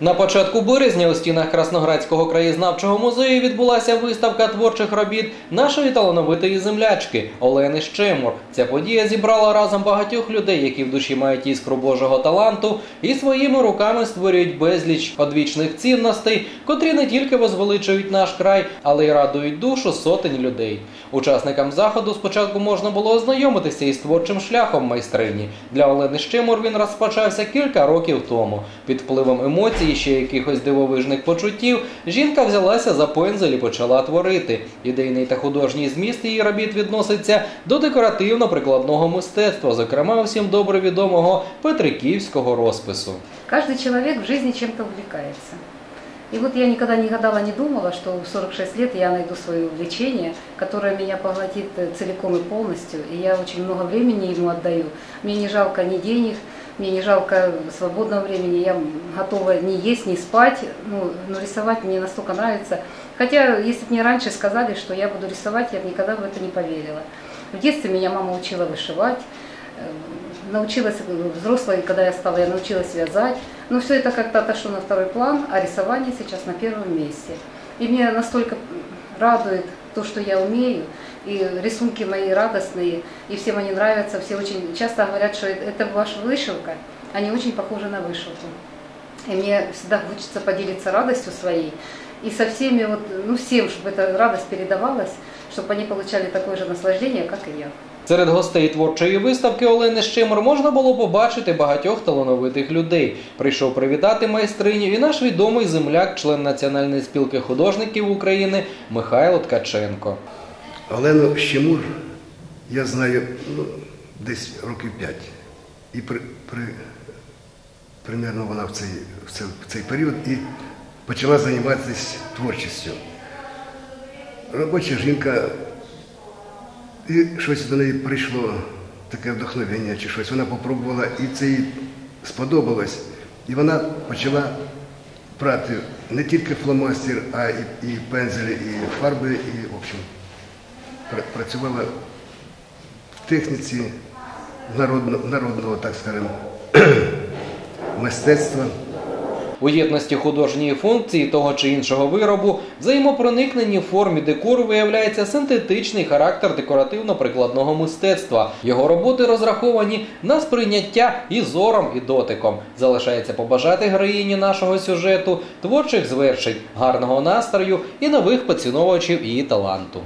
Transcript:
На початку березня у стінах Красноградського краєзнавчого музею відбулася виставка творчих робіт нашої талановитої землячки Олени Щемур. Ця подія зібрала разом багатьох людей, які в душі мають іскру Божого таланту, і своїми руками створюють безліч одвічних цінностей, котрі не тільки возвеличують наш край, але й радують душу сотень людей. Учасникам заходу спочатку можна було ознайомитися із творчим шляхом майстрині. Для Олени Щемур він розпочався кілька років тому. Під впливом емоцій і ще якихось дивовижних почуттів жінка взялася за пензель і почала творити. Ідейний та художній зміст її робіт відноситься до декоративно-прикладного мистецтва, зокрема всім добре відомого петриківського розпису. Каждый человек в жизни чем-то увлекается. И вот я никогда не гадала, не думала, что в 46 лет я найду свое увлечение, которое меня поглотит э, целиком и полностью. И я очень много времени ему отдаю. Мне не жалко ни денег, мне не жалко свободного времени. Я готова не есть, не спать. Ну, но рисовать мне настолько нравится. Хотя, если бы мне раньше сказали, что я буду рисовать, я бы никогда в это не поверила. В детстве меня мама учила вышивать. Э, Научилась, взрослой, когда я стала, я научилась вязать. Но все это как-то отошло на второй план, а рисование сейчас на первом месте. И мне настолько радует то, что я умею, и рисунки мои радостные, и всем они нравятся, все очень часто говорят, что это это ваша вышивка, они очень похожи на вышивку. И мне всегда хочется поделиться радостью своей, и со всеми, вот, ну всем, чтобы эта радость передавалась, чтобы они получали такое же наслаждение, как и я. Серед гостей творчої виставки Олени Щемур можна було побачити багатьох талановитих людей. Прийшов привітати майстриню і наш відомий земляк, член Національної спілки художників України Михайло Ткаченко. Олену Щемур я знаю ну, десь років п'ять. І при, при, примерно вона в цей, в, цей, в цей період і почала займатися творчістю. Робоча жінка, і щось до неї прийшло таке вдохновення чи щось. Вона попробувала і це їй сподобалось. І вона почала прати не тільки фломастер, а і, і пензелі, і фарби, і, в общем, пра- працювала в техніці народного, народного так скажемо, мистецтва. У єдності художньої функції того чи іншого виробу, взаємопроникненні в формі декору виявляється синтетичний характер декоративно-прикладного мистецтва. Його роботи розраховані на сприйняття і зором, і дотиком. Залишається побажати героїні нашого сюжету творчих звершень, гарного настрою і нових поціновувачів її таланту.